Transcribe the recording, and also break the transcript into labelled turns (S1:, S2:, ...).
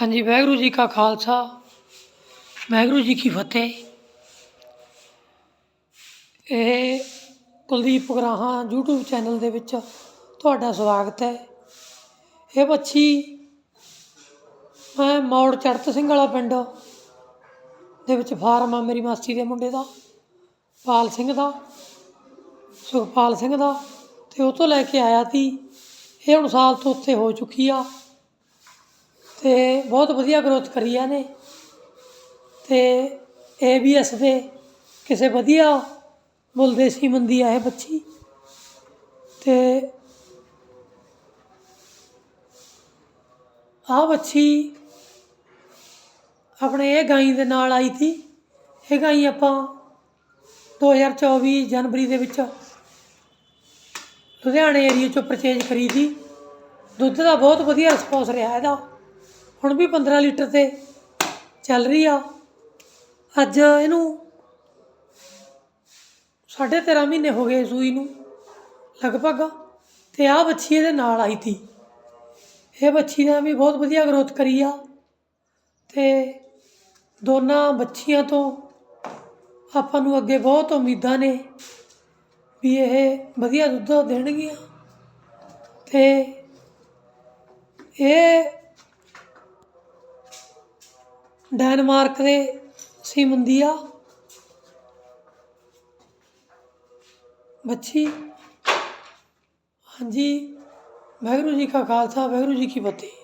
S1: ਹਾਂਜੀ, ਵਾਹਿਗੁਰੂ ਜੀ ਕਾ ਖਾਲਸਾ। ਵਾਹਿਗੁਰੂ ਜੀ ਕੀ ਫਤਿਹ। ਇਹ ਕੁਲਦੀਪ ਗਰਾਹਾਂ YouTube ਚੈਨਲ ਦੇ ਵਿੱਚ ਤੁਹਾਡਾ ਸਵਾਗਤ ਹੈ। ਇਹ ਬੱਚੀ, ਮੈਂ ਮੌੜ ਚੜਤ ਸਿੰਘ ਵਾਲਾ ਪਿੰਡ ਦੇ ਵਿੱਚ ਫਾਰਮ ਆ ਮੇਰੀ ਮਾਸੀ ਦੇ ਮੁੰਡੇ ਦਾ, ਪਾਲ ਸਿੰਘ ਦਾ, ਸੁਖਪਾਲ ਸਿੰਘ ਦਾ, ਤੇ ਉਹ ਤੋਂ ਲੈ ਕੇ ਆਇਆ ਸੀ। ਇਹ ਹੁਣ ਸਾਲ ਤੋਂ ਉੱਤੇ ਹੋ ਚੁੱਕੀ ਆ। ਤੇ ਬਹੁਤ ਵਧੀਆ ਗਰੋਥ ਕਰੀ ਆ ਨੇ ਤੇ ਏਬੀਐਸ ਦੇ ਕਿਸੇ ਵਧੀਆ ਮੁੱਲ ਦੇ ਸੀਮਨ ਆ ਇਹ ਬੱਚੀ। ਤੇ ਆਹ ਬੱਚੀ ਆਪਣੇ ਇਹ ਗਾਈ ਦੇ ਨਾਲ ਆਈ ਸੀ। ਇਹ ਗਾਈ ਆਪਾਂ 2024 ਜਨਵਰੀ ਦੇ ਵਿੱਚ ਲੁਧਿਆਣੇ ਏਰੀਆ ਚੋਂ ਪਰਚੇਜ ਕਰੀ ਸੀ। ਦੁੱਧ ਦਾ ਬਹੁਤ ਵਧੀਆ ਰਿਸਪੌਂਸ ਰਿਹਾ ਇਹਦਾ। ਹੁਣ ਵੀ 15 ਲੀਟਰ ਤੇ ਚੱਲ ਰਹੀ ਆ। ਅੱਜ ਇਹਨੂੰ ਸਾਢੇ 13 ਮਹੀਨੇ ਹੋ ਗਏ ਸੂਈ ਨੂੰ, ਲਗਭਗ। ਤੇ ਆਹ ਬੱਚੀ ਇਹਦੇ ਨਾਲ ਆਈ ਤੀ। ਇਹ ਬੱਚੀ ਨੇ ਵੀ ਬਹੁਤ ਵਧੀਆ ਗਰੋਥ ਕਰੀ ਆ। ਤੇ ਦੋਨਾਂ ਬੱਚੀਆਂ ਤੋਂ ਆਪਾਂ ਨੂੰ ਅੱਗੇ ਬਹੁਤ ਉਮੀਦਾਂ ਨੇ ਵੀ ਇਹ ਵਧੀਆ ਦੁੱਧ ਦੇਣਗੀਆਂ। ਤੇ ਇਹ ਡੈਨਮਾਰਕ ਦੇ ਸੀਮਨ ਬੱਚੀ। ਹਾਂਜੀ। ਵਾਹਿਗੁਰੂ ਜੀ ਕਾ ਖਾਲਸਾ ਵਾਹਿਗੁਰੂ ਜੀ ਕੀ ਫਤਿਹ।